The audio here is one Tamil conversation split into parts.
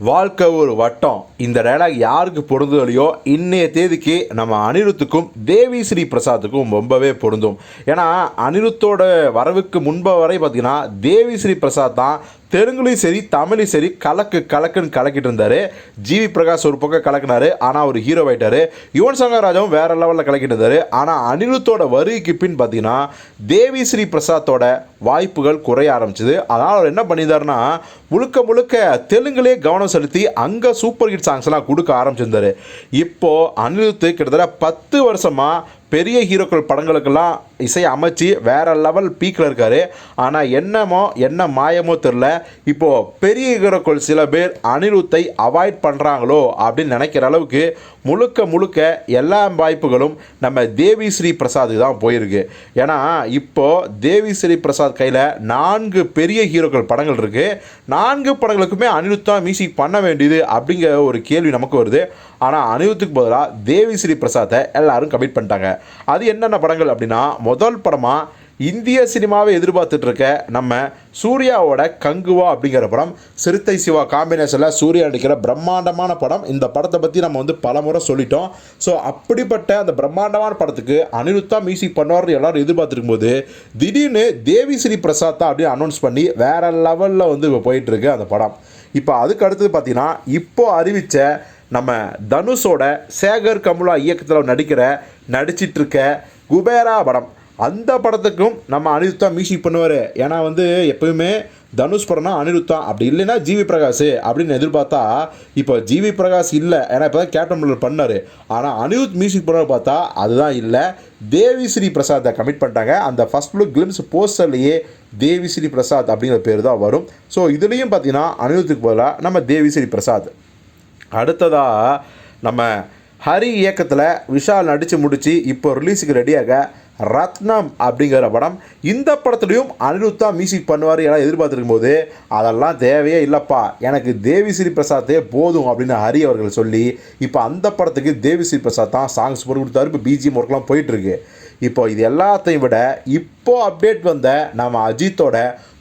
வாழ்க்கை ஒரு வட்டம். இந்த டைலாக் யாருக்கு பொருந்தலையோ இன்றைய தேதிக்கு நம்ம அனிருத்துக்கும் தேவி ஸ்ரீ பிரசாத்துக்கும் ரொம்பவே பொருந்தும். ஏன்னா அனிருத்தோட வரவுக்கு முன்பு வரை பார்த்திங்கன்னா தேவி ஸ்ரீ பிரசாத் தான் தெலுங்குலையும் சரி தமிழையும் சரி கலக்கு கலக்குன்னு கலக்கிட்டு இருந்தார். ஜிவி பிரகாஷ் ஒரு பக்கம் கலக்குனாரு ஆனால் அவர் ஹீரோ ஆகிட்டார் யுவன் சங்கர் ராஜாவும் வேறு லெவலில் கலக்கிட்டு இருந்தார். ஆனால் அனிருத்தோட வருகைக்கு பின் பார்த்தீங்கன்னா தேவி ஸ்ரீ பிரசாத்தோட வாய்ப்புகள் குறைய ஆரம்பிச்சது. அதனால் அவர் என்ன பண்ணியிருந்தாருன்னா முழுக்க முழுக்க தெலுங்குலேயே கவனம் செலுத்தி அங்கே சூப்பர் ஹிட் சாங்ஸ்லாம் கொடுக்க ஆரம்பிச்சிருந்தாரு. இப்போது அனிருத்து கிட்டத்தட்ட பத்து வருஷமாக பெரிய ஹீரோக்கள் படங்களுக்கெல்லாம் இசை அமைச்சு வேறு லெவல் பீக்கில் இருக்கார். ஆனால் என்னமோ என்ன மாயமோ தெரில இப்போது பெரிய ஹீரோக்கள் சில பேர் அனிருத்தை அவாய்ட் பண்ணுறாங்களோ அப்படின்னு நினைக்கிற அளவுக்கு முழுக்க முழுக்க எல்லா வாய்ப்புகளும் நம்ம தேவி ஸ்ரீ பிரசாத்துக்கு தான் போயிருக்கு. ஏன்னா இப்போது தேவி ஸ்ரீ பிரசாத் கையில் நான்கு பெரிய ஹீரோக்கள் படங்கள் இருக்குது நான்கு படங்களுக்குமே அனிருத் தான் மியூசிக் பண்ண வேண்டியது அப்படிங்கிற ஒரு கேள்வி நமக்கு வருது. ஆனால் அனிருத்துக்கு பதிலாக தேவி ஸ்ரீ பிரசாத்தை எல்லாரும் கமிட் பண்ணிட்டாங்க. அது என்னென்ன படங்கள் அப்படின்னா முதல் படமாக இந்திய சினிமாவை எதிர்பார்த்துட்டு இருக்க நம்ம சூர்யாவோட கங்குவா அப்படிங்கிற படம் சிறுத்தை சிவா காம்பினேஷனில் சூர்யா நடிக்கிற பிரம்மாண்டமான படம். இந்த படத்தை பற்றி நம்ம வந்து பல முறை சொல்லிட்டோம். ஸோ அப்படிப்பட்ட அந்த பிரம்மாண்டமான படத்துக்கு அனிருத்தா மியூசிக் பண்ணுவார்னு எல்லாரும் எதிர்பார்த்துருக்கும் போது திடீர்னு தேவி ஸ்ரீ பிரசாத்தா அப்படின்னு அனௌன்ஸ் பண்ணி வேற லெவலில் வந்து இப்போ போயிட்டுருக்கு அந்த படம். இப்போ அதுக்கு அடுத்தது பார்த்தீங்கன்னா இப்போ அறிவித்த நம்ம தனுஷோட சேகர் கமுலா இயக்கத்தில் நடிக்கிற நடிச்சிட்ருக்க குபேரா படம். அந்த படத்துக்கும் நம்ம அனிருத்தா மியூசிக் பண்ணுவார். ஏன்னா வந்து எப்பயுமே தனுஷ் படம்னா அனிருத்தா. அப்படி இல்லைன்னா ஜிவி பிரகாஷ் அப்படின்னு எதிர்பார்த்தா இப்போ ஜிவி பிரகாஷ் இல்லை. ஏன்னா இப்போ தான் கேப்டன் மில்லர் பண்ணார். ஆனால் அனிருத் மியூசிக் பண்ணுற பார்த்தா அதுதான் இல்லை. தேவி ஸ்ரீ பிரசாத்தை கமிட் பண்ணிட்டாங்க. அந்த ஃபஸ்ட் லுக் கிளிம்ஸ் போஸ்டர்லேயே தேவி ஸ்ரீ பிரசாத் அப்படிங்கிற பேர் தான் வரும். ஸோ இதுலேயும் பார்த்தீங்கன்னா அனிருத்துக்கு பதிலாக நம்ம தேவி ஸ்ரீ பிரசாத். அடுத்ததாக நம்ம ஹரி இயக்கத்தில் விஷால் நடித்து முடித்து இப்போ ரிலீஸுக்கு ரெடியாக ரத்னம் அப்படிங்கிற படம் இந்த படத்துலையும் அனிருத் தான் மியூசிக் பண்ணுவார் எல்லாம் எதிர்பார்த்துருக்கும் போது அதெல்லாம் தேவையே இல்லைப்பா. எனக்கு தேவி ஸ்ரீ பிரசாத்தே போதும் அப்படின்னு ஹரி அவர்கள் சொல்லி இப்போ அந்த படத்துக்கு தேவி ஸ்ரீ பிரசாத் தான் சாங்ஸ் போட்டு கொடுத்தாரு. இப்போ பிஜிஎம் ஒர்க்லாம் போயிட்டுருக்கு இப்போ இது எல்லாத்தையும் விட இப்போ அப்டேட் வந்த நம்ம அஜித்தோட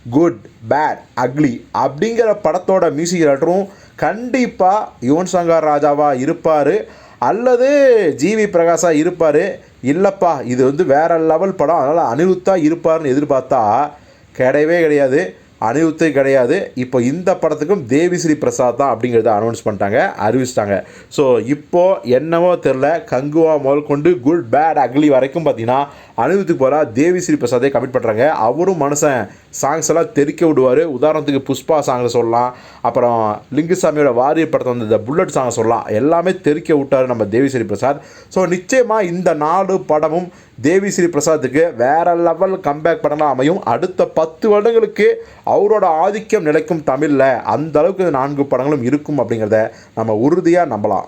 குட் பேட் அக்லி அப்படிங்கிற படத்தோட மியூசிக் டைரக்டரும் கண்டிப்பாக யுவன் சங்கர் ராஜாவாக இருப்பார். அல்லது ஜிவி பிரகாஷாக இருப்பார். இல்லைப்பா இது வந்து வேறு லெவல் படம். அதனால் அனிருத்தாக இருப்பார்னு எதிர்பார்த்தா கிடையவே கிடையாது. அனிருத்தே கிடையாது. இப்போ இந்த படத்துக்கும் தேவிஸ்ரீ பிரசாத் தான் அப்படிங்கிறத அனௌன்ஸ் பண்ணிட்டாங்க அறிவிச்சிட்டாங்க. ஸோ இப்போது என்னவோ தெரில கங்குவா முதல் கொண்டு குட் பேட் அக்லி வரைக்கும் பார்த்தீங்கன்னா அனிருத்துக்கு போகிறா தேவிஸ்ரீ பிரசாதே கமிட் பண்ணுறாங்க அவரும் மனுஷன் சாங்ஸ் எல்லாம் தெறிக்க விடுவார். உதாரணத்துக்கு புஷ்பா சாங்கை சொல்லலாம் அப்புறம் லிங்குசாமியோட வாரியர் படத்தை வந்து இந்த புல்லட் சாங்கை சொல்லலாம். எல்லாமே தெறிக்க விட்டார் நம்ம தேவிஸ்ரீ பிரசாத். ஸோ நிச்சயமாக இந்த நாலு படமும் தேவி ஸ்ரீ பிரசாத்துக்கு வேற லெவல் கம்பேக் படமாக அமையும் அடுத்த பத்து வருடங்களுக்கு அவரோட ஆதிக்கம் நிலைக்கும் தமிழில் அந்த அளவுக்கு நான்கு படங்களும் இருக்கும் அப்படிங்கிறத நம்ம உறுதியாக நம்பலாம்.